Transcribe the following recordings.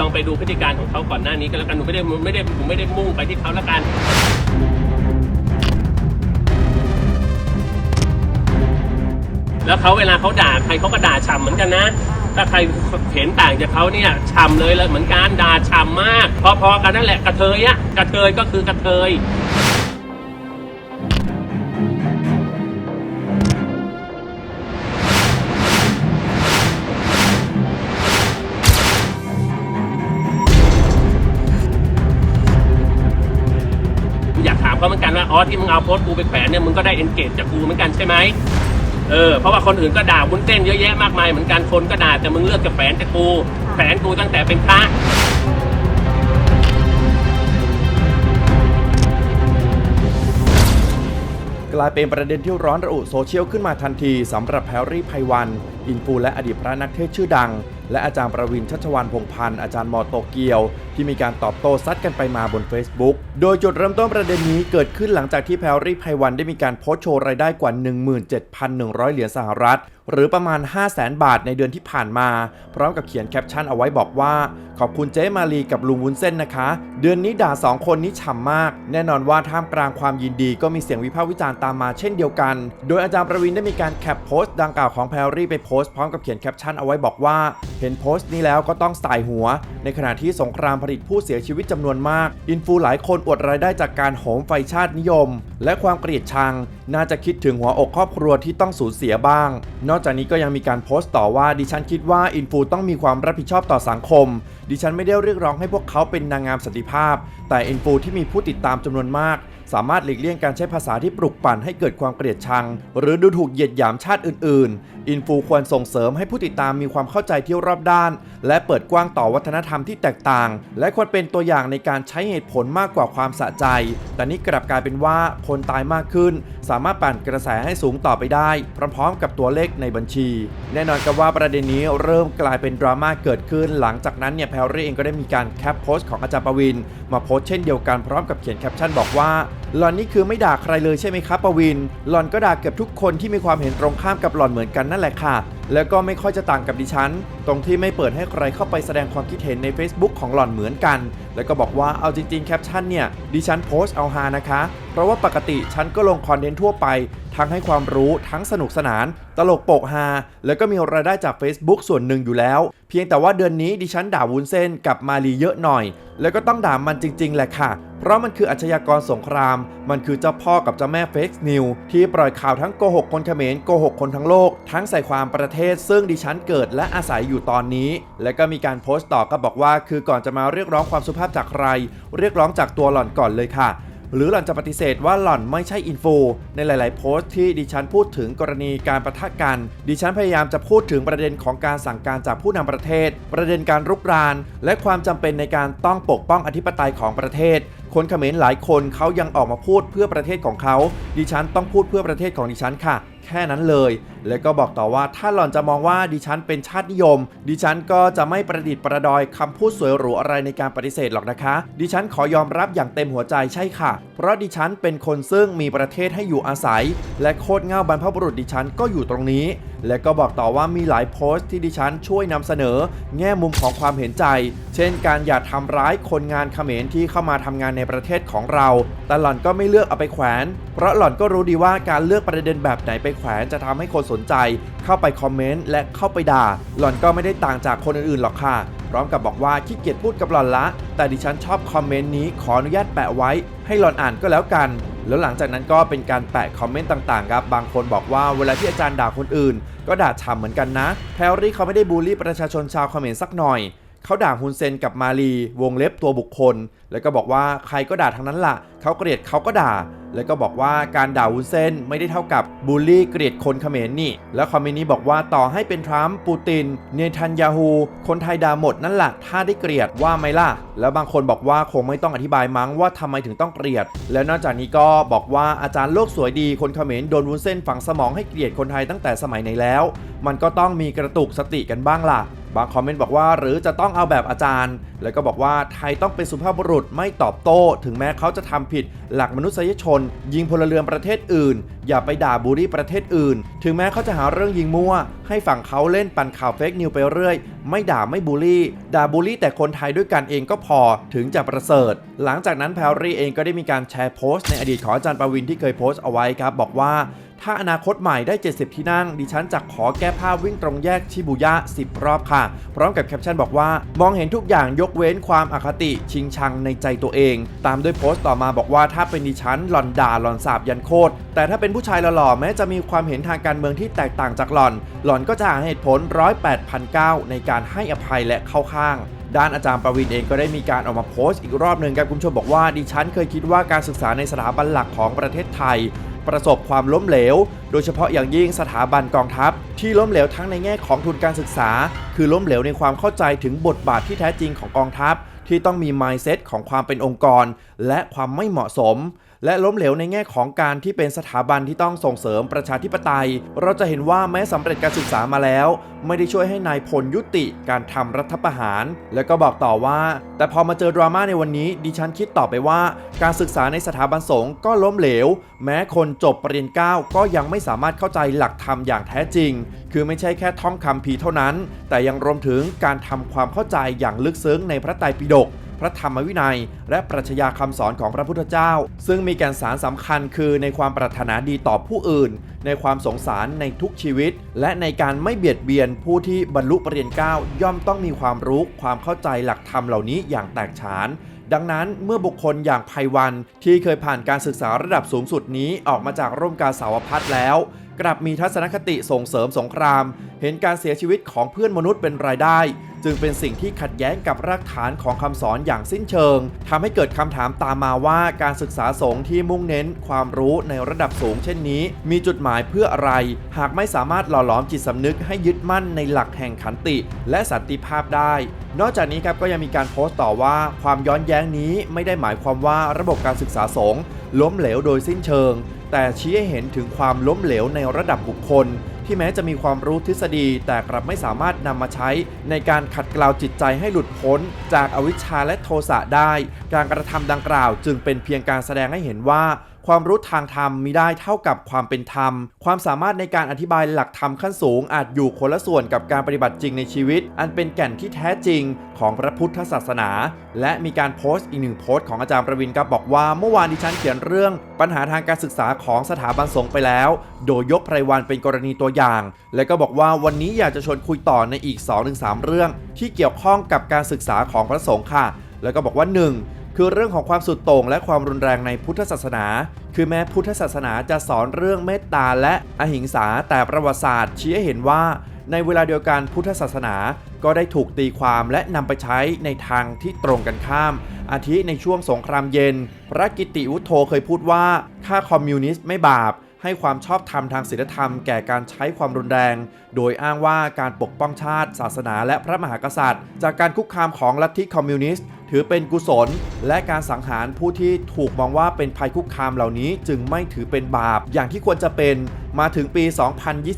ลองไปดูพฤติการของเขาก่อนหน้านี้ก็แล้วกันหนูไม่ได้ไม่ได้ผมไม่ได้มุ่งไปที่เขาแล้วกัน แล้วเขาเวลาเขาด่าใครเขาก็ด่าฉ่ำเหมือนกันนะ ถ้าใครเห็นต่างจากเขาเนี่ยฉ่ำเลยแล้วเหมือนกันด่าฉ่ำมาก พอๆกันนั่นแหละกระเทยอะกระเทยก็คือกระเทย ที่มึงเอาโพสต์กูไปแขวนเนี่ยมึงก็ได้เอนเกจจากกูเหมือนกันใช่ไหมเออเพราะว่าคนอื่นก็ด่าวุ้นเต้นเยอะแยะมากมายเหมือนกันคนก็ด่าแต่มึงเลือกจะแขวนจากกูแขวนกูตั้งแต่เป็นพระกลายเป็นประเด็นที่ร้อนระอุโซเชียลขึ้นมาทันทีสำหรับแพรรี่ไพวัน อินฟูและอดีตพระนักเทศชื่อดัง และอาจารย์ประวินชัชวานพงพันธ์อาจารย์มอโตเกียว ที่มีการตอบโต้ซัดกันไปมาบน Facebook โดยจุดเริ่มต้นประเด็นนี้เกิดขึ้นหลังจากที่แพรรี่ไพวันได้มีการโพสต์โชว์รายได้กว่า 17,100 เหรียญสหรัฐ หรือประมาณ 500,000 บาทในเดือนที่ผ่านมา พร้อมกับเขียนแคปชั่นเอาไว้บอกว่า ขอบคุณเจ๊มาลีกับลุงวุ้นเส้นนะคะ เดือนนี้ด่าสองคนนี้ฉ่ำมาก แน่นอนว่าท่ามกลางความยินดีก็มีเสียงวิพากษ์วิจารณ์ตามมาเช่นเดียวกัน โดยอาจารย์ประวินได้มีการแคปโพสต์ดังกล่าวของแพรรี่ไปโพสต์พร้อมกับเขียนแคปชั่นเอาไว้บอกว่า เห็นโพสต์นี้แล้วก็ต้องสายหัว ในขณะที่สงครามผลิตผู้เสียชีวิตจำนวนมาก อินฟูหลายคนอดรายได้จากการโหมไฟชาตินิยม และความเกลียดชัง น่าจะคิดถึงหัวอกครอบครัวที่ต้องสูญเสียบ้าง นอกจากนี้ก็ยังมีการโพสต์ต่อว่าดิฉันคิดว่าอินฟูต้องมีความรับผิดชอบต่อสังคม ดิฉันไม่ได้เรียกร้องให้พวกเขาเป็นนางงามสันติภาพ แต่อินฟูที่มีผู้ติดตามจำนวนมาก สามารถหลีกเลี่ยงการใช้ภาษาที่ปลุกปั่นให้เกิดความเกลียดชัง หรือดูถูกเหยียดหยามชาติอื่นๆ อินฟูควรส่งเสริมให้ผู้ติดตามมีความเข้าใจที่รอบด้าน และเปิดกว้างต่อวัฒนธรรมที่แตกต่าง และควรเป็นตัวอย่างในการใช้เหตุผลมากกว่าความสะใจ แต่นี่กลับกลายเป็นว่าคนตายมากขึ้น สามารถปั่นกระแสให้สูงต่อไปได้ พร้อมๆ กับตัวเลขในบัญชี แน่นอนกับว่าประเด็นนี้เริ่มกลายเป็นดราม่าเกิดขึ้น หลังจากนั้นเนี่ยแพรรี่เองก็ได้มีการแคปโพสต์ของอาจารย์ประวิน มาโพสต์เช่นเดียวกันพร้อมกับเขียนแคปชั่นบอกว่าหล่อนนี่คือไม่ด่าใครเลยใช่ไหมครับประวินหล่อนก็ด่าเกือบทุกคนที่มีความเห็นตรงข้ามกับหล่อนเหมือนกันนั่นแหละค่ะ แล้วก็ไม่ค่อยจะต่างกับดิฉัน ตรงที่ไม่เปิดให้ใครเข้าไปแสดงความคิดเห็นใน Facebook ของหล่อนเหมือนกัน แล้วก็บอกว่าเอาจริงๆแคปชั่นเนี่ยดิฉันโพสต์เอาฮานะคะ เพราะว่าปกติฉันก็ลงคอนเทนต์ทั่วไป ทั้งให้ความรู้ทั้งสนุกสนาน ตลกโปกฮาแล้วก็มีรายได้จาก Facebook ส่วนหนึ่งอยู่แล้ว เพียงแต่ว่าเดือนนี้ดิฉันด่าวุ้นเส้นกับมาลีเยอะหน่อย แล้วก็ต้องด่ามันจริง ๆ แหละค่ะ เพราะมันคืออาชญากรสงคราม มันคือเจ้าพ่อกับเจ้าแม่เฟกนิวที่ปล่อยข่าวทั้งโกหกคนเขมรโกหกคนทั้งโลก ทั้งใส่ความประเทศ ซึ่งดิฉันเกิดและอาศัยอยู่ตอนนี้ และก็มีการโพสต์ต่อก็บอกว่า คือก่อนจะมาเรียกร้องความสุภาพจากใคร เรียกร้องจากตัวหล่อนก่อนเลยค่ะ หรือหล่อนจะปฏิเสธว่าหล่อนไม่ใช่อินฟูในหลาย ๆ โพสต์ที่ดิฉันพูดถึงกรณีการประทะกัน ดิฉันพยายามจะพูดถึงประเด็นของการสั่งการจากผู้นำประเทศ ประเด็นการรุกราน และความจำเป็นในการต้องปกป้องอธิปไตยของประเทศ คนเขมรหลายคนเขายังออกมาพูดเพื่อประเทศของเขา ดิฉันต้องพูดเพื่อประเทศของดิฉันค่ะ แค่นั้นเลย แล้วก็บอกต่อว่าถ้าหล่อนจะมองว่าดิฉันเป็นชาตินิยม ดิฉันก็จะไม่ประดิษฐ์ประดอยคำพูดสวยหรูอะไรในการปฏิเสธหรอกนะคะ ดิฉันขอยอมรับอย่างเต็มหัวใจใช่ค่ะ เพราะดิฉันเป็นคนซึ่งมีประเทศให้อยู่อาศัย และโคตรเง่าบรรพบุรุษดิฉันก็อยู่ตรงนี้ และก็บอกต่อว่ามีหลายโพสต์ที่ดิฉันช่วยนำเสนอ แง่มุมของความเห็นใจ เช่น การอย่าทำร้ายคนงานเขมรที่เข้ามาทำงานในประเทศของเรา แต่หล่อนก็ไม่เลือกเอาไปแขวน เพราะหล่อนก็รู้ดีว่าการเลือกประเด็นแบบไหนไปแขวนจะทำให้คนสนใจ เข้าไปคอมเมนต์และเข้าไปด่า หล่อนก็ไม่ได้ต่างจากคนอื่นๆหรอกค่ะ พร้อมกับบอกว่าขี้เกียจพูดกับหล่อนละ แต่ดิฉันชอบคอมเมนต์นี้ขออนุญาตแปะไว้ ให้หล่อนอ่านก็แล้วกันแล้วหลังจากนั้นก็เป็นการแปะคอมเมนต์ต่างๆครับ บางคนบอกว่าเวลาที่อาจารย์ด่าคนอื่น ก็ด่าฉ่ำเหมือนกันนะแพรรี่เขาไม่ได้บูลลี่ประชาชนชาวเขมรสักหน่อย เขาด่าฮุนเซนกับมาลี วงเล็บตัวบุคคล แล้วก็บอกว่าใครก็ด่าทั้งนั้นล่ะเขาเกลียดเขาก็ด่า แล้วก็บอกว่าการด่าวุ้นเส้นไม่ได้เท่ากับบูลลี่เกลียดคนเขมรนี่ แล้วคอมเมนต์นี้บอกว่าต่อให้เป็นทรัมป์ปูติน เนทันยาฮู คนไทยด่าหมดนั่นแหละถ้าได้เกลียดว่าไหมล่ะ แล้วบางคนบอกว่าคงไม่ต้องอธิบายมั้งว่าทำไมถึงต้องเกลียด แล้วนอกจากนี้ก็บอกว่าอาจารย์โลกสวยดีคนเขมรโดนวุ้นเส้นฝังสมองให้เกลียดคนไทยตั้งแต่สมัยไหนแล้ว มันก็ต้องมีกระตุกสติกันบ้างล่ะบางคอมเมนต์บอกว่าหรือจะต้องเอาแบบอาจารย์ แล้วก็บอกว่าไทยต้องเป็นสุภาพบุรุษดไม่ตอบโต้ ถึงแม้เขาจะทำผิดหลักมนุษยชน ยิงพลเรือนประเทศอื่น อย่าไปด่าบูลลี่ประเทศอื่น ถึงแม้เขาจะหาเรื่องยิงมั่ว ให้ฝั่งเขาเล่นปั่นข่าวเฟกนิวไปเรื่อย ไม่ด่าไม่บูลลี่ ด่าบูลลี่แต่คนไทยด้วยกันเองก็พอถึงจะประเสริฐ หลังจากนั้นแพรรี่เองก็ได้มีการแชร์โพสต์ในอดีตของอาจารย์ประวินที่เคยโพสต์เอาไว้ครับบอกว่า ถ้าอนาคตใหม่ได้ 70 ที่นั่ง ดิฉันจะขอแก้ผ้าวิ่งตรงแยกชิบูย่า10 รอบค่ะ พร้อมกับแคปชั่นบอกว่า มองเห็นทุกอย่างยกเว้นความอคติชิงชังในใจตัวเอง ตามด้วยโพสต์ต่อมาบอกว่าถ้าเป็นดิฉันหล่อนด่าหล่อนสาบยันโคตรแต่ถ้าเป็นผู้ชายหล่อๆแม้จะมีความเห็นทางการเมืองที่แตกต่างจากหล่อน หล่อนก็จะหาเหตุผลร้อยแปดพันเก้าในการให้อภัยและเข้าข้างด้านอาจารย์ประวินเองก็ได้มีการออกมาโพสต์อีกรอบหนึ่งครับคุณผู้ชมบอกว่าดิฉันเคยคิดว่าการศึกษาในสถาบันหลักของประเทศไทย ประสบความล้มเหลว โดยเฉพาะอย่างยิ่งสถาบันกองทัพ ที่ล้มเหลวทั้งในแง่ของทุนการศึกษา คือล้มเหลวในความเข้าใจถึงบทบาทที่แท้จริงของกองทัพ ที่ต้องมี mindset ของความเป็นองค์กร และความไม่เหมาะสม และล้มเหลวในแง่ของการที่เป็นสถาบันที่ต้องส่งเสริมประชาธิปไตย เราจะเห็นว่าแม้สำเร็จการศึกษามาแล้ว ไม่ได้ช่วยให้นายพลยุติการทำรัฐประหาร แล้วก็บอกต่อว่า แต่พอมาเจอดราม่าในวันนี้ ดิฉันคิดต่อไปว่า การศึกษาในสถาบันสงฆ์ก็ล้มเหลว แม้คนจบปริญญาเก้าก็ยังไม่สามารถเข้าใจหลักธรรมอย่างแท้จริง คือไม่ใช่แค่ท่องคำพีเท่านั้น แต่ยังรวมถึงการทำความเข้าใจอย่างลึกซึ้งในพระไตรปิฎก พระธรรมวินัย และปรัชญาคำสอนของพระพุทธเจ้า ซึ่งมีแก่นสารสำคัญคือในความปรารถนาดีต่อผู้อื่น ในความสงสารในทุกชีวิต และในการไม่เบียดเบียนผู้ที่บรรลุปรริญญาเก้าย่อมต้องมีความรู้ความเข้าใจหลักธรรมเหล่านี้อย่างแตกฉานดังนั้นเมื่อบุคคลอย่างไพวันที่เคยผ่านการศึกษาระดับสูงสุดนี้ออกมาจากร่มกาสาวพัฒแล้ว กลับมีทัศนคติส่งเสริมสงคราม เห็นการเสียชีวิตของเพื่อนมนุษย์เป็นรายได้ จึงเป็นสิ่งที่ขัดแย้งกับรากฐานของคำสอนอย่างสิ้นเชิงทำให้เกิดคำถามตามมาว่าการศึกษาสงฆ์ที่มุ่งเน้นความรู้ในระดับสูงเช่นนี้ มีจุดหมายเพื่ออะไร หากไม่สามารถหล่อหลอมจิตสำนึกให้ยึดมั่นในหลักแห่งขันติ และสันติภาพได้ นอกจากนี้ครับก็ยังมีการโพสต์ต่อว่าความย้อนแย้งนี้ไม่ได้หมายความว่าระบบการศึกษาสงฆ์ล้มเหลวโดยสิ้นเชิง แต่ชี้ให้เห็นถึงความล้มเหลวในระดับบุคคล ที่แม้จะมีความรู้ทฤษฎี แต่กลับไม่สามารถนำมาใช้ ในการขัดเกลาจิตใจให้หลุดพ้น จากอวิชชาและโทสะได้ การกระทำดังกล่าวจึงเป็นเพียงการแสดงให้เห็นว่า ความรู้ทางธรรมมิได้เท่ากับความเป็นธรรม ความสามารถในการอธิบายหลักธรรมขั้นสูง อาจอยู่คนละส่วนกับการปฏิบัติจริงในชีวิต อันเป็นแก่นที่แท้จริงของพระพุทธศาสนา และมีการโพสต์อีกหนึ่งโพสต์ของอาจารย์ประวินครับบอกว่าเมื่อวานดิฉันเขียนเรื่อง ปัญหาทางการศึกษาของสถาบันสงฆ์ไปแล้ว โดยยกไพรวันเป็นกรณีตัวอย่าง และก็บอกว่าวันนี้อยากจะชวนคุยต่อในอีก 2-3 เรื่อง ที่เกี่ยวข้องกับการศึกษาของพระสงฆ์ค่ะ แล้วก็บอกว่า 1. คือเรื่องของความสุดโต่งและความรุนแรงในพุทธศาสนา คือแม้พุทธศาสนาจะสอนเรื่องเมตตาและอหิงสาแต่ประวัติศาสตร์ชี้ให้เห็นว่า ในเวลาเดียวกันพุทธศาสนาก็ได้ถูกตีความและนำไปใช้ในทางที่ตรงกันข้าม อาทิในช่วงสงครามเย็น พระกิติวุฒโธเคยพูดว่าค่าคอมมิวนิสต์ไม่บาปให้ความชอบธรรมทางศีลธรรมแก่การใช้ความรุนแรง โดยอ้างว่าการปกป้องชาติ ศาสนาและพระมหากษัตริย์ จากการคุกคามของลัทธิคอมมิวนิสต์ ถือเป็นกุศล และการสังหารผู้ที่ถูกมองว่าเป็นภัยคุกคามเหล่านี้ จึงไม่ถือเป็นบาป อย่างที่ควรจะเป็นมาถึงปี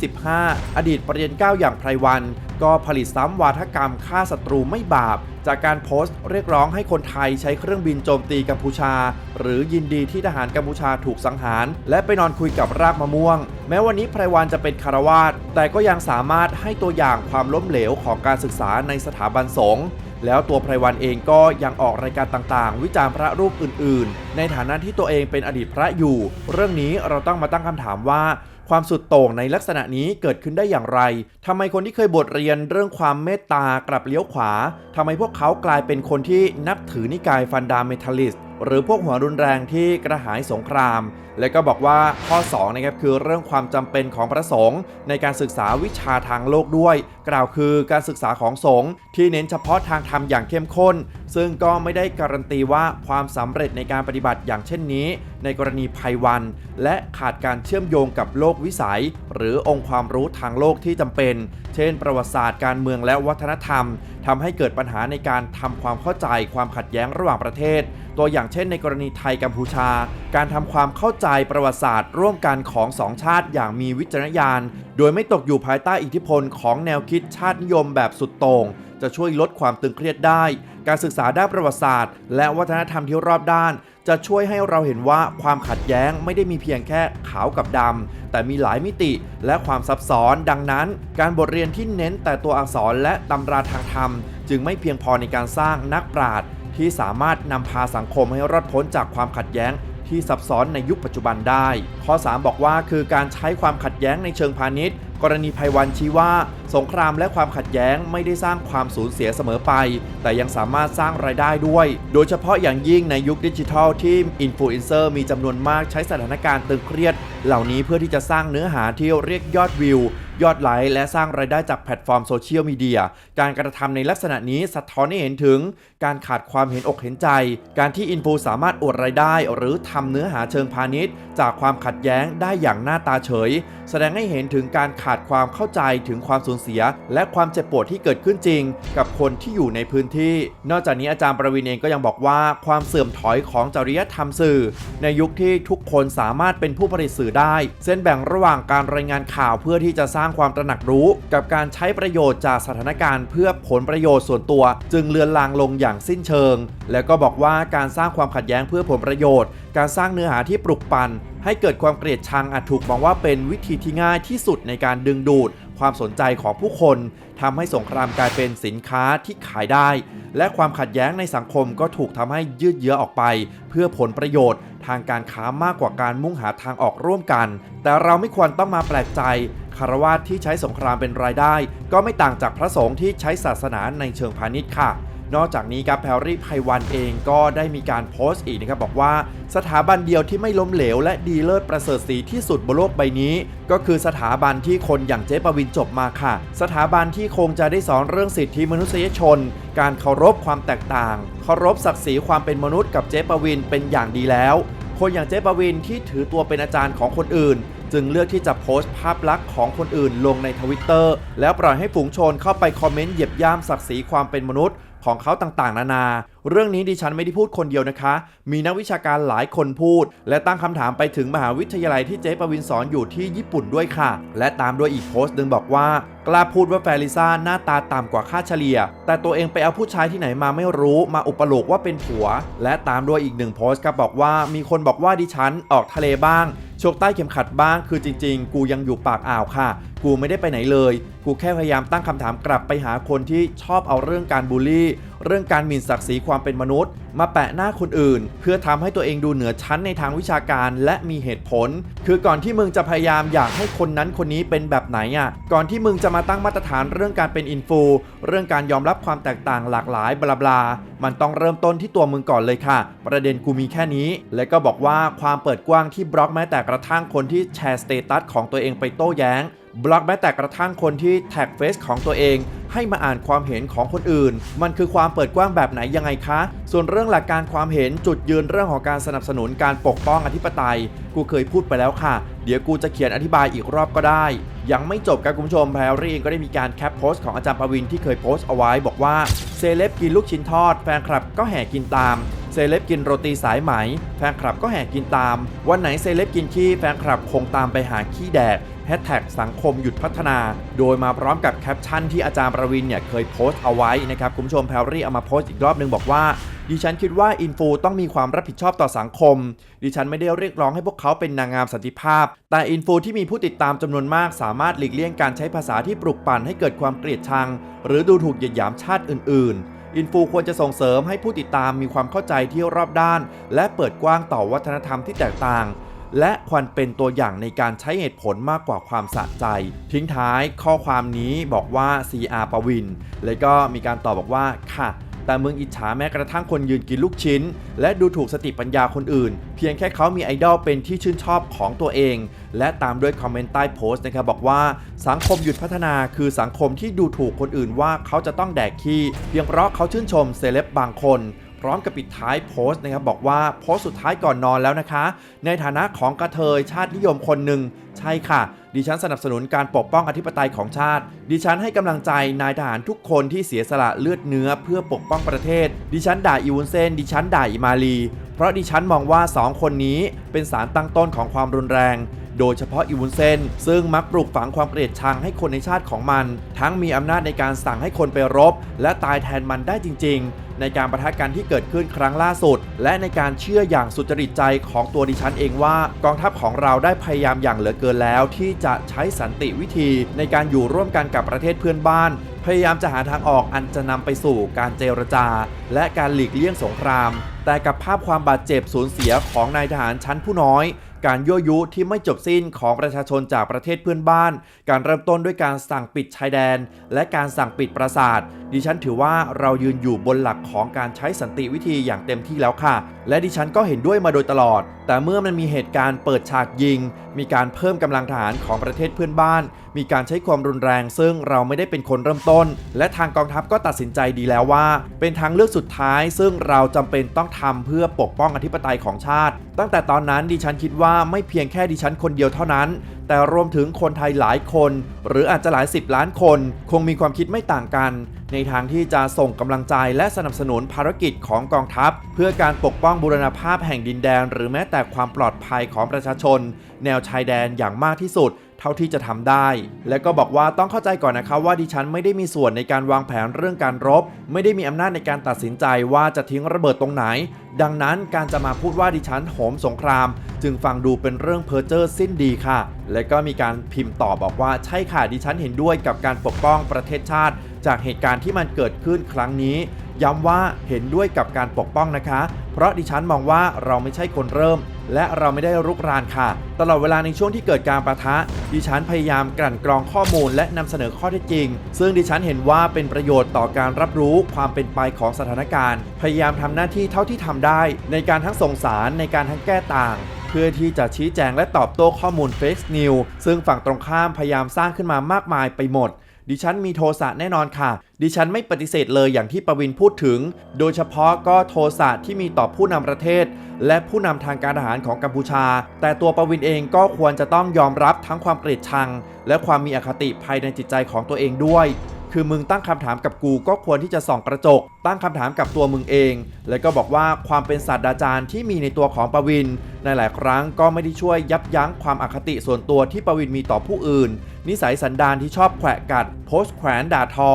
2025 อดีตปรริญญาเก้าอย่างไพรวัน ก็ผลิตซ้ำวาทกรรมฆ่าศัตรูไม่บาป จากการโพสต์เรียกร้องให้คนไทยใช้เครื่องบินโจมตีกัมพูชา หรือยินดีที่ทหารกัมพูชาถูกสังหาร และไปนอนคุยกับรากมะม่วง แม้วันนี้ไพรวันจะเป็นคารวาสแต่ก็ยังสามารถให้ตัวอย่างความล้มเหลวของการศึกษาในสถาบันสงฆ์ แล้วตัวไพรวันเองก็ยังออกรายการต่างๆ วิจารณ์พระรูปอื่น ๆ ในฐานะที่ตัวเองเป็นอดีตพระอยู่ เรื่องนี้เราต้องมาตั้งคำถามว่าความสุดโต่งในลักษณะนี้เกิดขึ้นได้อย่างไรทำไมคนที่เคยบทเรียนเรื่องความเมตตากลับเลี้ยวขวาทำไมพวกเขากลายเป็นคนที่นับถือนิกายฟันดาเมทัลิสต หรือพวกหัวรุนแรงที่กระหายสงคราม และก็บอกว่าข้อ2นะครับคือเรื่องความจำเป็นของพระสงฆ์ในการศึกษาวิชาทางโลกด้วย กล่าวคือการศึกษาของสงฆ์ที่เน้นเฉพาะทางธรรมอย่างเข้มข้นซึ่งก็ไม่ได้การันตีว่าความสำเร็จในการปฏิบัติอย่างเช่นนี้ ในกรณีภัยวัน และขาดการเชื่อมโยงกับโลกวิสัย หรือองค์ความรู้ทางโลกที่จำเป็น เช่น ประวัติศาสตร์การเมืองและวัฒนธรรมทำให้เกิดปัญหาในการทำความเข้าใจความขัดแย้งระหว่างประเทศ ตัวอย่างเช่น ในกรณีไทยกัมพูชา การทำความเข้าใจประวัติศาสตร์ ร่วมกันของสองชาติอย่างมีวิจารณญาณ โดยไม่ตกอยู่ภายใต้อิทธิพลของแนวคิดชาตินิยมแบบสุดโต่งจะช่วยลดความตึงเครียดได้ การศึกษาด้านประวัติศาสตร์ และวัฒนธรรมที่รอบด้าน จะช่วยให้เราเห็นว่าความขัดแย้งไม่ได้มีเพียงแค่ขาวกับดำแต่มีหลายมิติและความซับซ้อนดังนั้น การบทเรียนที่เน้นแต่ตัวอักษรและตำราทางธรรม จึงไม่เพียงพอในการสร้างนักปราชญ์ที่สามารถนำพาสังคมให้รอดพ้นจากความขัดแย้งที่ซับซ้อนในยุคปัจจุบันได้ ข้อ 3 บอกว่าคือการใช้ความขัดแย้งในเชิงพาณิชย์ กรณีภัยวันชี้ว่า สงครามและความขัดแย้งไม่ได้สร้างความสูญเสียเสมอไป แต่ยังสามารถสร้างรายได้ด้วย โดยเฉพาะอย่างยิ่งในยุคดิจิทัลที่อินฟลูเอนเซอร์มีจำนวนมากใช้สถานการณ์ตึงเครียด เหล่านี้เพื่อที่จะสร้างเนื้อหาที่เรียกยอดวิว ยอดไลค์และสร้างรายได้จากแพลตฟอร์มโซเชียลมีเดีย การกระทำในลักษณะนี้สะท้อนให้เห็นถึง การขาดความเห็นอกเห็นใจ การที่อินฟูสามารถอวดรายได้ หรือทำเนื้อหาเชิงพาณิชย์ จากความขัดแย้งได้อย่างหน้าตาเฉย แสดงให้เห็นถึงการขาดความเข้าใจถึงความสูญเสีย และความเจ็บปวดที่เกิดขึ้นจริง กับคนที่อยู่ในพื้นที่ นอกจากนี้อาจารย์ประวินเองก็ยังบอกว่าความเสื่อมถอยของจริยธรรมสื่อ ในยุคที่ทุกคนสามารถเป็นผู้ผลิตสื่อได้ เส้นแบ่งระหว่างการรายงานข่าวเพื่อที่จะสร้างางความตระหนักรู้ กับการใช้ประโยชน์จากสถานการณ์เพื่อผลประโยชน์ส่วนตัว จึงเลือนลางลงอย่างสิ้นเชิง แล้วก็บอกว่าการสร้างความขัดแย้งเพื่อผลประโยชน์ การสร้างเนื้อหาที่ปลุกปั่นให้เกิดความเกลียดชังอาจถูกมองว่าเป็นวิธีที่ง่ายที่สุดในการดึงดูด ความสนใจของผู้คนทำให้สงครามกลายเป็นสินค้าที่ขายได้ และความขัดแย้งในสังคมก็ถูกทำให้ยืดเยื้อออกไป เพื่อผลประโยชน์ ทางการค้ามากกว่าการมุ่งหาทางออกร่วมกัน แต่เราไม่ควรต้องมาแปลกใจ คารวาสที่ใช้สงครามเป็นรายได้ ก็ไม่ต่างจากพระสงฆ์ที่ใช้ศาสนาในเชิงพาณิชย์ค่ะ นอกจากนี้ครับแพรรี่ไพวันเองก็ได้มีการโพสต์อีกนะครับบอกว่า สถาบันเดียวที่ไม่ล้มเหลว และดีเลิศประเสริฐสีที่สุดบนโลกใบนี้ ก็คือสถาบันที่คนอย่างเจ๊ปวินจบมาค่ะ สถาบันที่คงจะได้สอนเรื่องสิทธิมนุษยชน การเคารพความแตกต่าง เคารพศักดิ์ศรีความเป็นมนุษย์กับเจ๊ปวินเป็นอย่างดีแล้ว คนอย่างเจ๊ปวินที่ถือตัวเป็นอาจารย์ของคนอื่น จึงเลือกที่จะโพสต์ภาพลักษณ์ของคนอื่นลงในทวิตเตอร์แล้วปล่อยให้ฝูงชนเข้าไปคอมเมนต์เหยียบย่ำศักดิ์ศรีความเป็นมนุษย์ของเขาต่างๆ นานา เรื่องนี้ดิฉันไม่ได้พูดคนเดียวนะคะ มีนักวิชาการหลายคนพูด และตั้งคำถามไปถึงมหาวิทยาลัยที่เจ๊ปวินสอนอยู่ที่ญี่ปุ่นด้วยค่ะ และตามด้วยอีกโพสต์หนึ่งบอกว่า กล้าพูดว่าแฟริซ่าหน้าตาต่ำกว่าค่าเฉลี่ย แต่ตัวเองไปเอาผู้ชายที่ไหนมาไม่รู้มาอุปโลกว่าเป็นผัว และตามด้วยอีกหนึ่งโพสต์ครับบอกว่า มีคนบอกว่าดิฉันออกทะเลบ้าง ชกใต้เข็มขัดบ้างคือจริง ๆ กูยังอยู่ปากอ่าวค่ะ กูไม่ได้ไปไหนเลย กูแค่พยายามตั้งคำถามกลับไปหาคนที่ชอบเอาเรื่องการบูลลี่เรื่องการหมิ่นศักดิ์ศรีความเป็นมนุษย์ มาแปะหน้าคนอื่น เพื่อทำให้ตัวเองดูเหนือชั้นในทางวิชาการและมีเหตุผล คือก่อนที่มึงจะพยายามอยากให้คนนั้นคนนี้เป็นแบบไหนอะก่อนที่มึงจะมาตั้งมาตรฐานเรื่องการเป็นอินฟูเรื่องการยอมรับความแตกต่างหลากหลายบลาบลามันต้องเริ่มต้นที่ตัวมึงก่อนเลยค่ะ ประเด็นกูมีแค่นี้ และก็บอกว่าความเปิดกว้างที่บล็อกแม้แต่กระทั่งคนที่แชร์สเตตัสของตัวเองไปโต้แย้ง บล็อกแม้แต่กระทั่งคนที่แท็กเฟซของตัวเอง ให้มาอ่านความเห็นของคนอื่น มันคือความเปิดกว้างแบบไหนยังไงคะ ส่วนเรื่องหลักการความเห็นจุดยืนเรื่องของการสนับสนุนการปกป้องอธิปไตย กูเคยพูดไปแล้วค่ะ เดี๋ยวกูจะเขียนอธิบายอีกรอบก็ได้ ยังไม่จบครับคุณผู้ชมแพรรี่เองก็ได้มีการแคปโพสต์ของอาจารย์ประวินที่เคยโพสต์เอาไว้ บอกว่าเซเลบกินลูกชิ้นทอดแฟนคลับก็แห่กินตามเซเลบกินโรตีสายไหม แฟนคลับก็แห่กินตาม วันไหนเซเลบกินขี้แฟนคลับคงตามไปหาขี้แดก แฮชแท็กสังคมหยุดพัฒนา โดยมาพร้อมกับแคปชั่นที่อาจารย์ประวินเนี่ยเคยโพสต์เอาไว้นะครับคุณผู้ชมแพรรี่เอามาโพสต์อีกรอบนึงบอกว่าดิฉันคิดว่าอินฟูต้องมีความรับผิดชอบต่อสังคม ดิฉันไม่ได้เรียกร้องให้พวกเขาเป็นนางงามสันติภาพ แต่อินฟูที่มีผู้ติดตามจำนวนมากสามารถหลีกเลี่ยงการใช้ภาษาที่ปลุกปั่นให้เกิดความเกลียดชัง หรือดูถูกเหยียดหยามชาติอื่น ๆอินฟูควรจะส่งเสริมให้ผู้ติดตามมีความเข้าใจที่รอบด้าน และเปิดกว้างต่อวัฒนธรรมที่แตกต่าง และควรเป็นตัวอย่างในการใช้เหตุผลมากกว่าความสะใจ ทิ้งท้ายข้อความนี้บอกว่า CR ปวิน แล้วก็มีการตอบบอกว่าค่ะแต่มึงอิจฉาแม้กระทั่งคนยืนกินลูกชิ้น และดูถูกสติปัญญาคนอื่น เพียงแค่เขามีไอดอลเป็นที่ชื่นชอบของตัวเอง และตามด้วยคอมเมนต์ใต้โพสต์นะครับบอกว่าสังคมหยุดพัฒนาคือสังคมที่ดูถูกคนอื่นว่าเขาจะต้องแดกขี้เพียงเพราะเขาชื่นชมเซเลบบางคน ร้อมกับปิดท้ายโพสต์นะครับบอกว่าโพสต์สุดท้ายก่อนนอนแล้วนะคะ ในฐานะของกระเทยชาตินิยมคนหนึ่งใช่ค่ะ ดิฉันสนับสนุนการปกป้องอธิปไตยของชาติ ดิฉันให้กำลังใจนายทหารทุกคนที่เสียสละเลือดเนื้อเพื่อปกป้องประเทศ ดิฉันด่าอีวุนเซนดิฉันด่าอิมาลี เพราะดิฉันมองว่าสองคนนี้เป็นสารตั้งต้นของความรุนแรง โดยเฉพาะอีวุนเซนซึ่งมักปลูกฝังความเกลียดชังให้คนในชาติของมัน ทั้งมีอำนาจในการสั่งให้คนไปรบ และตายแทนมันได้จริง ๆ ในการประทะกันที่เกิดขึ้นครั้งล่าสุด และในการเชื่ออย่างสุจริตใจของตัวดิฉันเองว่ากองทัพของเราได้พยายามอย่างเหลือเกินแล้ว ที่จะใช้สันติวิธี ในการอยู่ร่วมกันกับประเทศเพื่อนบ้าน พยายามจะหาทางออกอันจะนำไปสู่การเจรจา และการหลีกเลี่ยงสงคราม แต่กับภาพความบาดเจ็บสูญเสียของนายทหารชั้นผู้น้อย การยั่วยุที่ไม่จบสิ้นของประชาชนจากประเทศเพื่อนบ้าน การเริ่มต้นด้วยการสั่งปิดชายแดน และการสั่งปิดปราสาท ดิฉันถือว่าเรายืนอยู่บนหลักของการใช้สันติวิธีอย่างเต็มที่แล้วค่ะ และดิฉันก็เห็นด้วยมาโดยตลอด แต่เมื่อมันมีเหตุการณ์เปิดฉากยิง มีการเพิ่มกำลังทหารของประเทศเพื่อนบ้าน มีการใช้ความรุนแรง ซึ่งเราไม่ได้เป็นคนเริ่มต้น และทางกองทัพก็ตัดสินใจดีแล้วว่า เป็นทางเลือกสุดท้าย ซึ่งเราจำเป็นต้องทำเพื่อปกป้องอธิปไตยของชาติ ตั้งแต่ตอนนั้นดิฉันคิดว่าไม่เพียงแค่ดิฉันคนเดียวเท่านั้น แต่รวมถึงคนไทยหลายคน หรืออาจจะหลายสิบล้านคน คงมีความคิดไม่ต่างกัน ในทางที่จะส่งกำลังใจและสนับสนุนภารกิจของกองทัพ เพื่อการปกป้องบูรณภาพแห่งดินแดน หรือแม้แต่ความปลอดภัยของประชาชน แนวชายแดนอย่างมากที่สุด ท่าที่จะทำได้ และก็บอกว่าต้องเข้าใจก่อนนะครับว่าดิฉันไม่ได้มีส่วนในการวางแผนเรื่องการรบ ไม่ได้มีอำนาจในการตัดสินใจว่าจะทิ้งระเบิดตรงไหน ดังนั้นการจะมาพูดว่าดิฉันโหมสงคราม จึงฟังดูเป็นเรื่องเพ้อเจ้อสิ้นดีค่ะ และก็มีการพิมพ์ต่อบอกว่าใช่ค่ะดิฉันเห็นด้วยกับการปกป้องประเทศชาติ จากเหตุการณ์ที่มันเกิดขึ้นครั้งนี้ย้ำว่าเห็นด้วยกับการปกป้องนะคะ เพราะดิฉันมองว่าเราไม่ใช่คนเริ่ม และเราไม่ได้รุกรานค่ะ ตลอดเวลาในช่วงที่เกิดการประทะ ดิฉันพยายามกลั่นกรองข้อมูลและนำเสนอข้อเท็จจริง ซึ่งดิฉันเห็นว่าเป็นประโยชน์ต่อการรับรู้ความเป็นไปของสถานการณ์ พยายามทำหน้าที่เท่าที่ทำได้ ในการทั้งส่งสารในการทั้งแก้ต่าง เพื่อที่จะชี้แจงและตอบโต้ข้อมูลเฟกซ์นิวซึ่งฝั่งตรงข้ามพยายามสร้างขึ้นมามากมายไปหมดดิฉันมีโทสะแน่นอนค่ะ ดิฉันไม่ปฏิเสธเลยอย่างที่ประวินพูดถึง โดยเฉพาะก็โทสะที่มีต่อผู้นำประเทศ และผู้นำทางการทหารของกัมพูชา แต่ตัวประวินเองก็ควรจะต้องยอมรับทั้งความเกลียดชัง และความมีอคติภายในจิตใจของตัวเองด้วย คือมึงตั้งคำถามกับกูก็ควรที่จะส่องกระจก ตั้งคำถามกับตัวมึงเอง แล้วก็บอกว่าความเป็นศาสตราจารย์ที่มีในตัวของประวิน ในหลายครั้งก็ไม่ได้ช่วยยับยั้งความอคติส่วนตัวที่ประวินมีต่อผู้อื่น นิสัยสันดานที่ชอบแขวะกัด โพสต์แขวนด่าทอ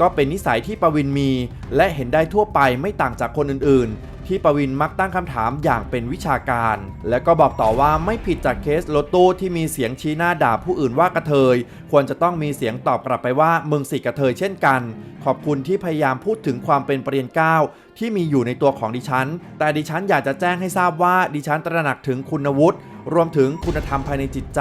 ก็เป็นนิสัยที่ประวินมี และเห็นได้ทั่วไปไม่ต่างจากคนอื่นๆ ที่ประวินมักตั้งคำถามอย่างเป็นวิชาการ และก็บอกต่อว่าไม่ผิดจากเคสรถตู้ที่มีเสียงชี้หน้าด่าผู้อื่นว่ากระเทย ควรจะต้องมีเสียงตอบกลับไปว่ามึงสิกระเทยเช่นกัน ขอบคุณที่พยายามพูดถึงความเป็นปรริญญาเก้าที่มีอยู่ในตัวของดิฉัน แต่ดิฉันอยากจะแจ้งให้ทราบว่าดิฉันตระหนักถึงคุณวุฒิรวมถึงคุณธรรมภายในจิตใจ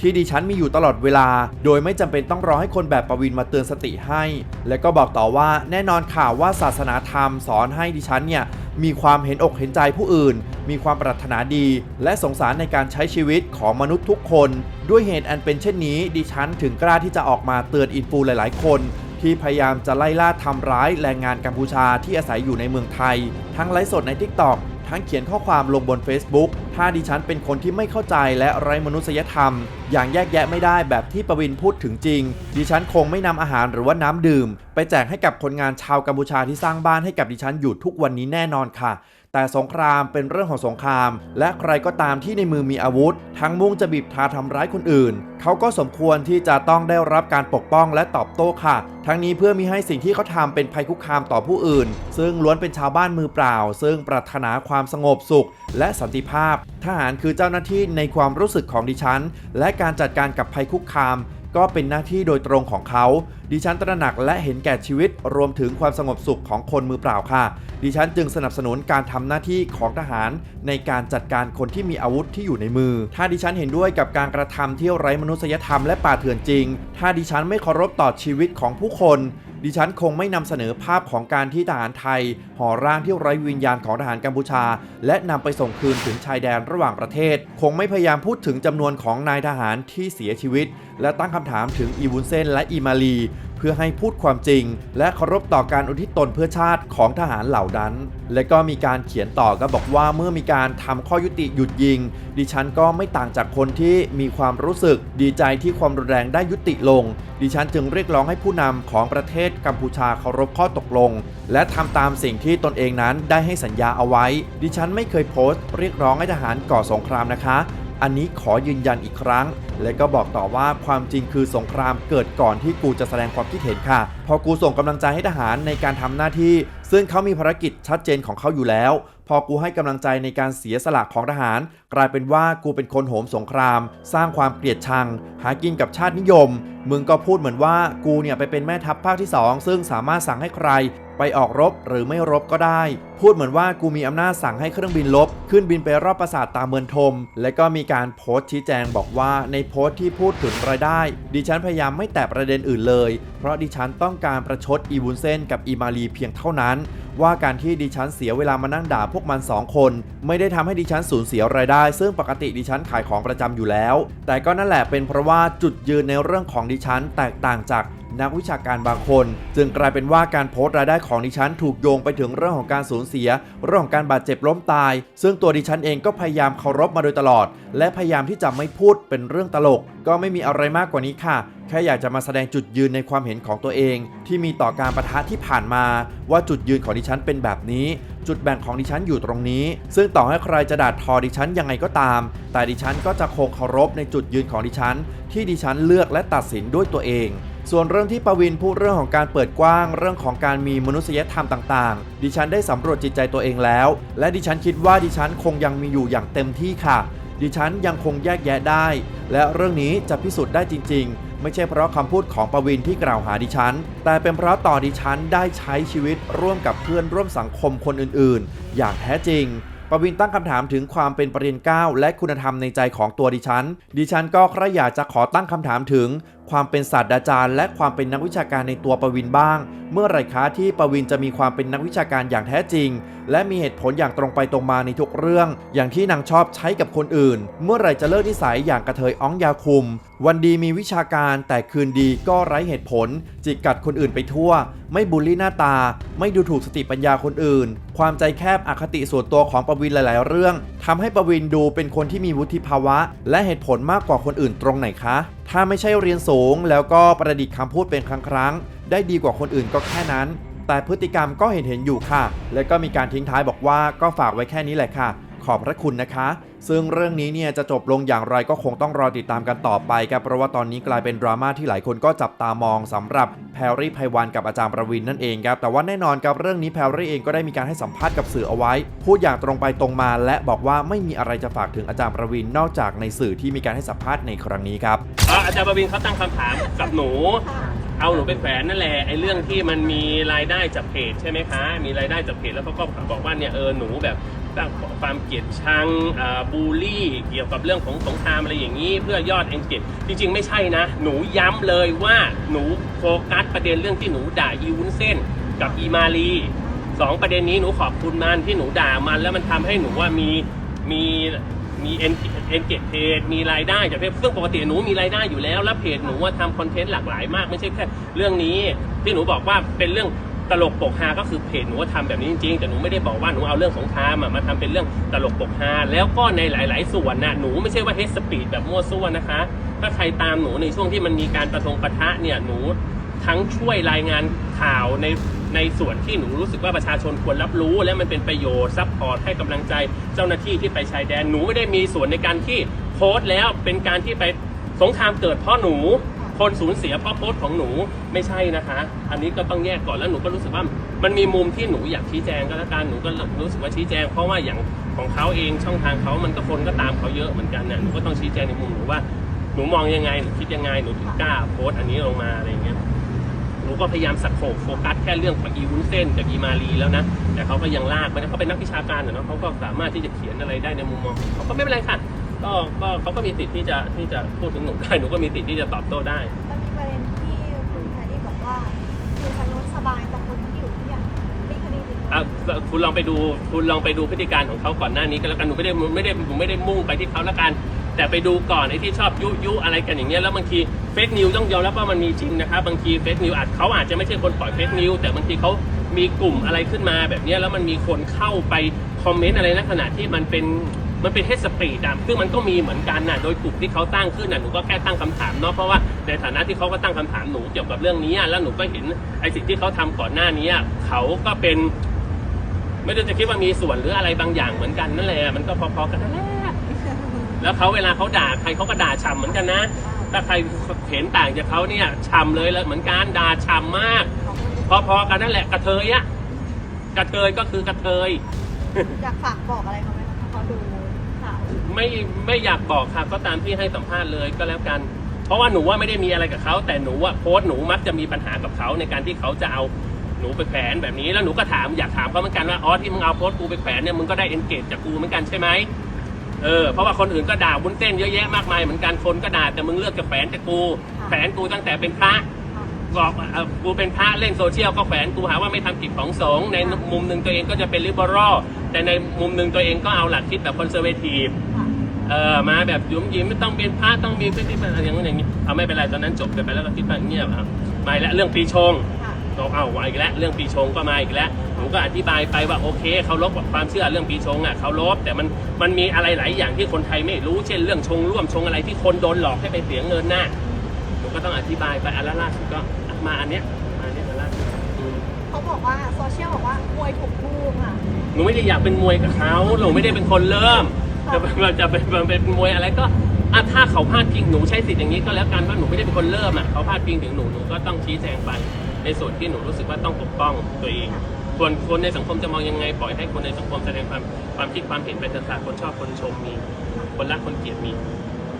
ที่ดิฉันมีอยู่ตลอดเวลา โดยไม่จำเป็นต้องรอให้คนแบบประวินมาเตือนสติให้ และก็บอกต่อว่าแน่นอนข่าวว่าศาสนาธรรมสอนให้ดิฉันเนี่ยมีความเห็นอกเห็นใจผู้อื่น มีความปรารถนาดี และสงสารในการใช้ชีวิตของมนุษย์ทุกคน ด้วยเหตุอันเป็นเช่นนี้ ดิฉันถึงกล้าที่จะออกมาเตือนอินฟูหลาย ๆ คน ที่พยายามจะไล่ล่าทำร้ายแรงงานกัมพูชาที่อาศัยอยู่ในเมืองไทย ทั้งไลฟ์สดใน TikTok ทั้งเขียนข้อความลงบน Facebook ถ้าดิฉันเป็นคนที่ไม่เข้าใจและไร้มนุษยธรรม อย่างแยกแยะไม่ได้แบบที่ประวินพูดถึงจริง ดิฉันคงไม่นำอาหารหรือว่าน้ำดื่ม ไปแจกให้กับคนงานชาวกัมพูชาที่สร้างบ้านให้กับดิฉันอยู่ทุกวันนี้แน่นอนค่ะ แต่สงครามเป็นเรื่องของสงคราม และใครก็ตามที่ในมือมีอาวุธ ทั้งมุ่งจะบีบทาทำร้ายคนอื่น เขาก็สมควรที่จะต้องได้รับการปกป้องและตอบโต้ค่ะ ทั้งนี้เพื่อมีให้สิ่งที่เขาทำเป็นภัยคุกคามต่อผู้อื่น ซึ่งล้วนเป็นชาวบ้านมือเปล่า ซึ่งปรารถนาความสงบสุข และสันติภาพ ทหารคือเจ้าหน้าที่ในความรู้สึกของดิฉัน และการจัดการกับภัยคุกคาม ก็เป็นหน้าที่โดยตรงของเขา ดิฉันตระหนักและเห็นแก่ชีวิตรวมถึงความสงบสุขของคนมือเปล่าค่ะ ดิฉันจึงสนับสนุนการทำหน้าที่ของทหาร ในการจัดการคนที่มีอาวุธที่อยู่ในมือ ถ้าดิฉันเห็นด้วยกับการกระทำที่ไร้มนุษยธรรมและป่าเถื่อนจริง ถ้าดิฉันไม่เคารพต่อชีวิตของผู้คน ดิฉันคงไม่นำเสนอภาพของการที่ทหารไทยห่อร่างที่ไร้วิญญาณของทหารกัมพูชา และนำไปส่งคืนถึงชายแดนระหว่างประเทศ คงไม่พยายามพูดถึงจำนวนของนายทหารที่เสียชีวิต และตั้งคำถามถึงอีวุนเซนและอีมาลี พื่อให้พูดความจริง และเคารพต่อการอุทิศตนเพื่อชาติของทหารเหล่านั้น และก็มีการเขียนต่อก็บอกว่าเมื่อมีการทำข้อยุติหยุดยิง ดิฉันก็ไม่ต่างจากคนที่มีความรู้สึก ดีใจที่ความรุนแรงได้ยุติลง ดิฉันจึงเรียกร้องให้ผู้นำของประเทศกัมพูชาเคารพข้อตกลง และทำตามสิ่งที่ตนเองนั้นได้ให้สัญญาเอาไว้ ดิฉันไม่เคยโพสต์ เรียกร้องให้ทหารก่อสงครามนะคะ อันนี้ขอยืนยันอีกครั้ง และก็บอกต่อว่าความจริงคือสงครามเกิดก่อนที่กูจะแสดงความคิดเห็นค่ะ พอกูส่งกำลังใจให้ทหารในการทำหน้าที่ ซึ่งเขามีภารกิจชัดเจนของเขาอยู่แล้ว พอกูให้กำลังใจในการเสียสละของทหาร กลายเป็นว่ากูเป็นคนโหมสงคราม สร้างความเกลียดชัง หากินกับชาตินิยม มึงก็พูดเหมือนว่ากูเนี่ยไปเป็นแม่ทัพภาคที่ 2 ซึ่งสามารถสั่งให้ใครไปออกรบหรือไม่รบก็ได้ พูดเหมือนว่ากูมีอำนาจสั่งให้เครื่องบินลบ ขึ้นบินไปรอบปราสาทตามเมืองทม และก็มีการโพสต์ชี้แจงบอกว่าในโพสต์ที่พูดถึงรายได้ ดิฉันพยายามไม่แตะประเด็นอื่นเลย เพราะดิฉันต้องการประชดอีวุนเซนกับอีมาลีเพียงเท่านั้น ว่าการที่ดิฉันเสียเวลามานั่งด่าพวกมัน 2 คน ไม่ได้ทำให้ดิฉันสูญเสียรายได้ ซึ่งปกติดิฉันขายของประจำอยู่แล้ว แต่ก็นั่นแหละเป็นเพราะว่าจุดยืนในเรื่องของดิฉันแตกต่างจาก นักวิชาการบางคน จึงกลายเป็นว่าการโพสต์รายได้ของดิฉันถูกโยงไปถึงเรื่องของการสูญเสีย เรื่องของการบาดเจ็บล้มตาย ซึ่งตัวดิฉันเองก็พยายามเคารพมาโดยตลอด และพยายามที่จะไม่พูดเป็นเรื่องตลก ก็ไม่มีอะไรมากกว่านี้ค่ะแค่อยากจะมาแสดงจุดยืนในความเห็นของตัวเอง ที่มีต่อการประทะที่ผ่านมา ว่าจุดยืนของดิฉันเป็นแบบนี้ จุดแบ่งของดิฉันอยู่ตรงนี้ ซึ่งต่อให้ใครจะด่าทอดิฉันยังไงก็ตาม แต่ดิฉันก็จะคงเคารพในจุดยืนของดิฉัน ที่ดิฉันเลือกและตัดสินด้วยตัวเอง ส่วนเรื่องที่ปวินพูดเรื่องของการเปิดกว้าง เรื่องของการมีมนุษยธรรมต่างๆ ดิฉันได้สำรวจจิตใจตัวเองแล้ว และดิฉันคิดว่าดิฉันคงยังมีอยู่อย่างเต็มที่ค่ะ ดิฉันยังคงแยกแยะได้ และเรื่องนี้จะพิสูจน์ได้จริง ๆ ไม่ใช่เพราะคำพูดของปวินที่กล่าวหาดิฉัน แต่เป็นเพราะต่อดิฉันได้ใช้ชีวิตร่วมกับเพื่อนร่วมสังคมคนอื่นๆ อย่างแท้จริงปวินตั้งคำถามถึงความเป็นประเด็นเก้าและคุณธรรมในใจของตัวดิฉัน ดิฉันก็ใครอยากจะขอตั้งคำถามถึง ความเป็นศาสตราจารย์ และความเป็นนักวิชาการในตัวปวินบ้าง เมื่อไรคะที่ปวินจะมีความเป็นนักวิชาการอย่างแท้จริงและมีเหตุผลอย่างตรงไปตรงมาในทุกเรื่อง อย่างที่นางชอบใช้กับคนอื่น เมื่อไรจะเลิกนิสัยอย่างกระเทยอ้องยาคุม วันดีมีวิชาการแต่คืนดีก็ไร้เหตุผล จิกกัดคนอื่นไปทั่ว ไม่บูลลี่หน้าตา ไม่ดูถูกสติปัญญาคนอื่น ความใจแคบอคติส่วนตัวของปวินหลาย ๆ เรื่องทำให้ปวินดูเป็นคนที่มีวุฒิภาวะ และเหตุผลมากกว่าคนอื่นตรงไหนคะ ถ้าไม่ใช่เรียนสูงแล้วก็ประดิษฐ์คำพูดเป็นครั้งครั้งได้ดีกว่าคนอื่นก็แค่นั้น แต่พฤติกรรมก็เห็นเห็นๆอยู่ค่ะ และก็มีการทิ้งท้ายบอกว่าก็ฝากไว้แค่นี้แหละค่ะ ขอบพระคุณนะคะ ซึ่งเรื่องนี้เนี่ยจะจบลงอย่างไรก็คงต้องรอติดตามกันต่อไปครับเพราะว่าตอนนี้กลายเป็นดราม่าที่หลายคนก็จับตามองสำหรับแพรรี่ไพวันกับอาจารย์ประวินนั่นเองครับแต่ว่าแน่นอนครับเรื่องนี้แพรรี่เองก็ได้มีการให้สัมภาษณ์กับสื่อเอาไว้ พูดอย่างตรงไปตรงมา และบอกว่าไม่มีอะไรจะฝากถึงอาจารย์ประวินนอกจากในสื่อที่มีการให้สัมภาษณ์ในครั้งนี้ครับอะอาจารย์ประวินเขาตั้งคำถามกับหนู เอาหนูไปแขวนนั่นแหละไอ้เรื่องที่มันมีรายได้จากเพจใช่ไหมคะ มีรายได้จากเพจแล้วเขาก็บอกว่าเนี่ยเออหนูแบบตั้งความเกลียดชังบูลลี่ เกี่ยวกับเรื่องของสงครามอะไรอย่างนี้ เพื่อยอดเอนเกจจริง ๆ ไม่ใช่นะ หนูย้ำเลยว่าหนูโฟกัสประเด็นเรื่องที่หนูด่าอีวุ้นเส้น กับอีมาลีสองประเด็นนี้หนูขอบคุณมันที่หนูด่ามัน แล้วมันทำให้หนูว่ามีมี มีเอ็นเอ็นเกจเพจมีรายได้จากเพจซึ่งปกติหนูมีรายได้อยู่แล้ว แล้วเพจหนูว่าทำคอนเทนต์หลากหลายมากไม่ใช่แค่เรื่องนี้ ที่หนูบอกว่าเป็นเรื่องตลกปกฮาก็คือเพจหนูว่าทำแบบนี้จริงๆแต่หนูไม่ได้บอกว่าหนูเอาเรื่องสงครามมาทำเป็นเรื่องตลกปกฮาแล้วก็ในหลาย ๆ ส่วนนะหนูไม่ใช่ว่าเฮสปีดแบบมั่วซั่วนะคะ ถ้าใครตามหนูในช่วงที่มันมีการประทงประทะเนี่ยหนูทั้งช่วยรายงานข่าวใน ในส่วนที่หนูรู้สึกว่าประชาชนควรรับรู้ และมันเป็นประโยชน์ซัพพอร์ตให้กำลังใจเจ้าหน้าที่ที่ไปชายแดนหนูไม่ได้มีส่วนในการที่โพสต์แล้วเป็นการที่ไปสงครามเกิดเพราะหนู คนสูญเสียเพราะโพสต์ของหนูไม่ใช่นะคะ อันนี้ก็ต้องแยกก่อนแล้วหนูก็รู้สึกว่ามันมีมุมที่หนูอยากชี้แจงก็แล้วกันหนูก็รู้สึกว่าชี้แจง เพราะว่าอย่างของเขาเองช่องทางเขามันก็คนก็ตามเขาเยอะเหมือนกันเนี่ยหนูก็ต้องชี้แจงในมุมหนูว่าหนูมองยังไงหนูคิดยังไงหนูถึงกล้าโพสต์อันนี้ลงมาอะไรอย่างเงี้ย หนูก็พยายามสักโขกโฟกัสแค่เรื่องของอีวุ้นเส้นกับอีมารีแล้วนะ แต่เขาก็ยังลากไปนะเขาเป็นนักวิชาการอะเนาะเขาก็สามารถที่จะเขียนอะไรได้ในมุมมองของเขาก็ไม่เป็นไรค่ะก็ก็เขาก็มีสิทธิ์ที่จะที่จะพูดถึงหนูได้หนูก็มีสิทธิ์ที่จะตอบโต้ได้มันมีประเด็นที่คุณแพรรี่บอกว่าคือทางโน้นสบายแต่คนที่อยู่ที่อย่างไม่คดีถึงอะคุณลองไปดูคุณลองไปดูพฤติการของเขาก่อนหน้านี้ก็แล้วกันหนูไม่ได้ไม่ได้หนูไม่ได้มุ่งไปที่เขาแล้วกัน แต่ไปดูก่อนไอ้ที่ชอบยุยุอะไรกันอย่างเงี้ยแล้วบางทีเฟกนิวต้องยอมรับว่ามันมีจริงนะครับบางทีเฟกนิวอาจเขาอาจจะไม่ใช่คนปล่อยเฟกนิวแต่บางทีเขามีกลุ่มอะไรขึ้นมาแบบเนี้ยแล้วมันมีคนเข้าไปคอมเมนต์อะไรในขณะที่มันเป็นมันเป็นเฮสปีดอะซึ่งมันก็มีเหมือนกันนะโดยกลุ่มที่เขาตั้งขึ้นนะหนูก็แค่ตั้งคำถามเนาะเพราะว่าในฐานะที่เขาก็ตั้งคำถามหนูเกี่ยวกับเรื่องนี้แล้วหนูก็เห็นไอ้สิ่งที่เขาทำก่อนหน้านี้เขาก็เป็น ไม่ได้จะคิดว่ามีส่วนหรืออะไรบางอย่างเหมือนกันนั่นแหละมันก็พอๆกันนั่นแหละ แล้วเขาเวลาเขาด่าใครเขาก็ด่าฉ่ำเหมือนกันนะ ถ้าใครเห็นต่างจากเขาเนี่ยฉ่ำเลยแล้วเหมือนกันด่าฉ่ำมาก พอๆกันนั่นแหละกระเทยอะกระเทยก็คือกระเทยอยากฝากบอกอะไรเขาไหมคะถ้าเขาดูข่าวไม่ไม่อยากบอกครับก็ตามที่ให้สัมภาษณ์เลยก็แล้วกัน เพราะว่าหนูว่าไม่ได้มีอะไรกับเขาแต่หนูว่าโพสต์หนูมักจะมีปัญหากับเขาในการที่เขาจะเอาหนูไปแขวนแบบนี้แล้วหนูก็ถามอยากถามเขาเหมือนกันว่าอ๋อที่มึงเอาโพสต์กูไปแขวนเนี่ยมึงก็ได้เอนเกจจากกูเหมือนกันใช่ไหม เออเพราะว่าคนอื่นก็ด่าวุ้นเต้นเยอะแยะมากมายเหมือนกันคนก็ด่าแต่มึงเลือกจะแขวนจากกูแขวนกูตั้งแต่เป็นพระบอกว่าเอ่อกูเป็นพระเล่นโซเชียลก็แขวนกูหาว่าไม่ทำกิจของสงฆ์ในมุมหนึ่งตัวเองก็จะเป็นลิเบอรัลแต่ในมุมหนึ่งตัวเองก็เอาหลักคิดแบบคอนเซอร์เวทีฟค่ะเออมาแบบยุ่มยิ้มไม่ต้องเป็นพระต้องมีพฤติกรรมอะไรอย่างนั้นอย่างนี้เอาไม่เป็นไรตอนนั้นจบกันไปแล้วก็คิดว่าเงียบเอามาอีกแล้วเรื่องปีชง ค่ะเราเอามาอีกแล้วเรื่องปีชงก็มาอีกแล้วหนูก็อธิบายไปว่าโอเคเขาลบความเชื่อเรื่องปีชงอะเขาลบแต่มันมันมีอะไรหลายอย่างที่คนไทยไม่รู้เช่นเรื่องชงร่วมชงอะไรที่คนโดนหลอกให้ไปเสียเงินน่ะหนูก็ต้องอธิบายไปอันละล่าสุดก็อะมาอันเนี้ยมาอันเนี้ยอันล่าสุดอืมเขาบอกว่าโซเชียลบอกว่ามวยถูกลูกค่ะหนูไม่ได้อยากเป็นมวยกับเขาหนูไม่ได้เป็นคนเริ่มค่ะจะเป็นจะเป็นเป็นมวยอะไรก็อะถ้าเขาพลาดพิงหนูใช้สิทธิ์อย่างนี้ก็แล้วกันว่าหนูไม่ได้เป็นคนเริ่มอะเขาพลาดพิงถึงหนูหนูก็ต้องชี้แจงไป ในส่วนที่หนูรู้สึกว่าต้องปกป้องตัวเองส่วนคนในสังคมจะมองยังไงปล่อยให้คนในสังคมแสดงความความคิดความเห็นไปเถอะค่ะคนชอบคนชมมี คนรักคนเกลียดมี